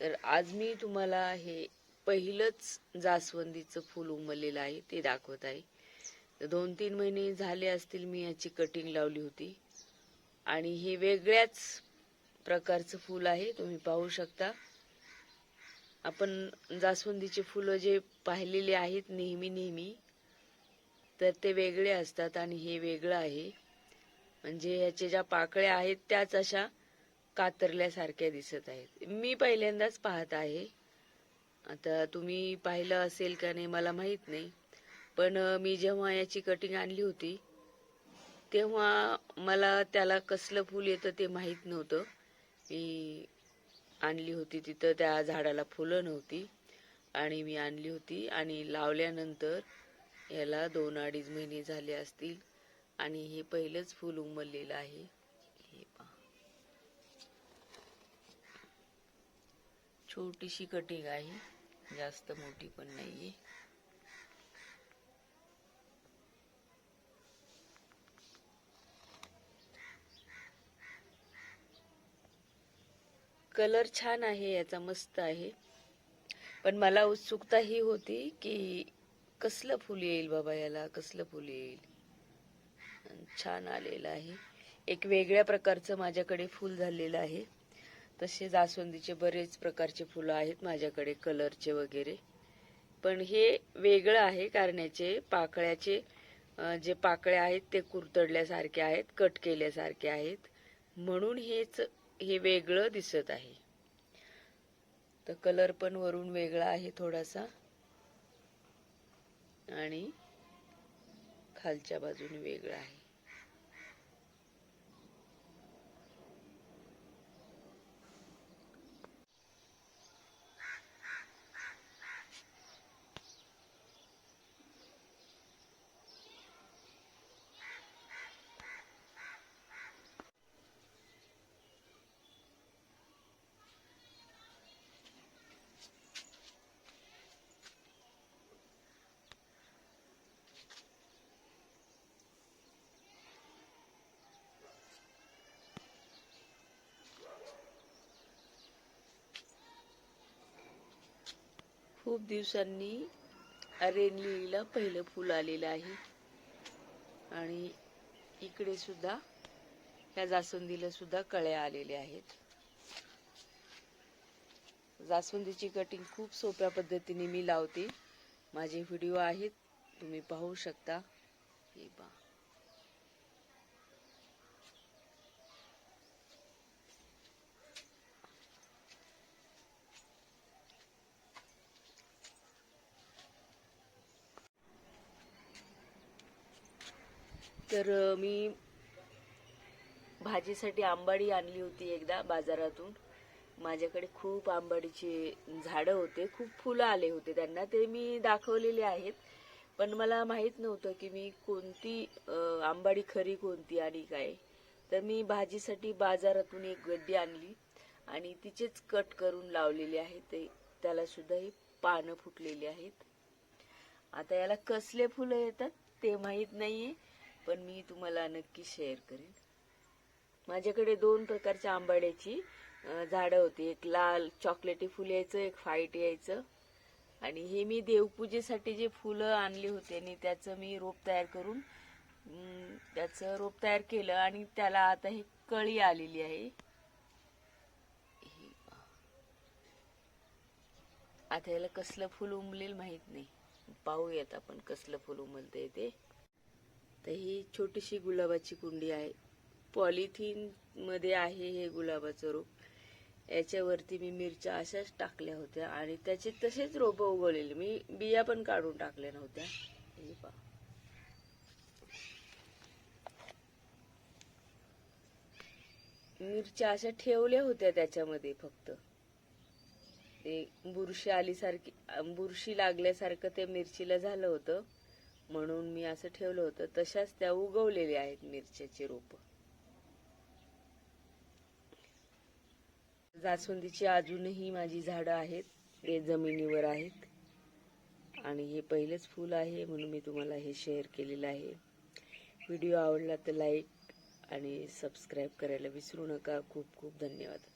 तर आज मी तुम्हाला हे पहिलंच जास्वंदीचं फूल उमललेलं आहे ते दाखवत आहे. तर दोन तीन महिने झाले असतील मी याची कटिंग लावली होती. आणि हे वेगळ्याच प्रकारचं फूल आहे तुम्ही पाहू शकता. आपण जास्वंदीचे फुलं जे पाहिलेले आहेत नेहमी नेहमी तर ते वेगळे असतात आणि हे वेगळं आहे. म्हणजे याच्या ज्या पाकळ्या आहेत त्याच अशा कातरल्यासारख्या दिसत आहेत. मी पहिल्यांदाच पाहत आहे. आता तुम्ही पाहिलं असेल का नाही मला माहीत नाही. पण मी जेव्हा याची कटिंग आणली होती तेव्हा मला त्याला कसलं फूल येतं ते माहीत नव्हतं. मी आणली होती तिथं त्या झाडाला फुलं नव्हती. आणि मी आणली होती आणि लावल्यानंतर याला दोन अडीच महिने झाले असतील आणि हे पहिलंच फूल उमललेलं आहे. हे पहा. छोटीशी कटिंग आहे. जास्त मोठी पण नाहीये. कलर छान आहे याचा मस्त आहे. पण मला उत्सुकता ही होती की कसलं फुल येईल बाबा याला? कसलं फुल येईल? छान आलेलं आहे. एक वेगळ्या प्रकारचं माझ्याकडे फुल झालेलं आहे. तसे जास्वंदीचे बरेच प्रकारचे फुलं आहेत माझ्याकडे कलरचे वगैरे. पण हे वेगळं आहे कारण्याचे. पाकळ्याचे जे पाकळ्या आहेत ते कुरतडल्यासारखे आहेत कट केल्यासारखे आहेत. म्हणून हेच हे वेगळं दिसत आहे. तर कलर पण वरून वेगळा आहे थोडासा. आणि खालच्या बाजूने वेगळा आहे. खूप दिवसांनी रेनलिलीला पहिलं फुल आलेलं आहे. आणि इकडे सुद्धा ह्या जास्वंदीला सुद्धा कळ्या आलेल्या आहेत. जास्वंदीची कटिंग खूप सोप्या पद्धतीने मी लावते. माझे व्हिडिओ आहेत तुम्ही पाहू शकता. हे पहा. तर मी भाजीसाठी आंबाडी आणली होती एकदा बाजारातून. माझ्याकडे खूप आंबाडीचे झाडं होते खूप फुलं आले होते त्यांना ते मी दाखवलेले आहेत. पण मला माहीत नव्हतं की मी कोणती आंबाडी खरी कोणती आणि काय. तर मी भाजीसाठी बाजारातून एक गड्डी आणली आणि तिचेच कट करून लावलेले आहे ते त्याला सुद्धा ही पानं फुटलेली आहेत. आता याला कसले फुलं येतात ते माहीत नाहीये. पण मी तुम्हाला नक्की शेअर करेन. माझ्याकडे दोन प्रकारच्या आंबाड्याची झाडं होती. एक लाल चॉकलेटी फुल यायचं एक फाईट यायचं. आणि हे मी देवपूजेसाठी जे फुलं आणली होते आणि त्याचं मी रोप तयार करून त्याचं रोप तयार केलं आणि त्याला आता ही कळी आलेली आहे. आता याला कसलं फुल उमलेल माहीत नाही. पाहूयात आपण कसलं फुल उमलतंय ते. तर ही छोटीशी गुलाबाची कुंडी आहे. पॉलिथिनमध्ये आहे हे गुलाबाचं रोप. याच्यावरती मी मिरच्या अशाच टाकल्या होत्या आणि त्याचे तसेच रोपं उगवलेले. मी बिया पण काढून टाकल्या नव्हत्या. हे पहा. मिरच्या अशा ठेवल्या होत्या त्याच्यामध्ये फक्त. ते बुरशी आलीसारखी बुरशी लागल्यासारखं ते मिरचीला झालं होतं. म्हणून मी असं ठेवलं होतं. तशाच त्या उगवलेल्या आहेत मिरच्याची रोप. जास्वंदीची अजूनही माझी झाडं आहेत. ते जमिनीवर आहेत. आणि हे पहिलंच फूल आहे म्हणून मी तुम्हाला हे शेअर केलेलं आहे. व्हिडिओ आवडला तर लाईक आणि सबस्क्राईब करायला विसरू नका. खूप खूप धन्यवाद.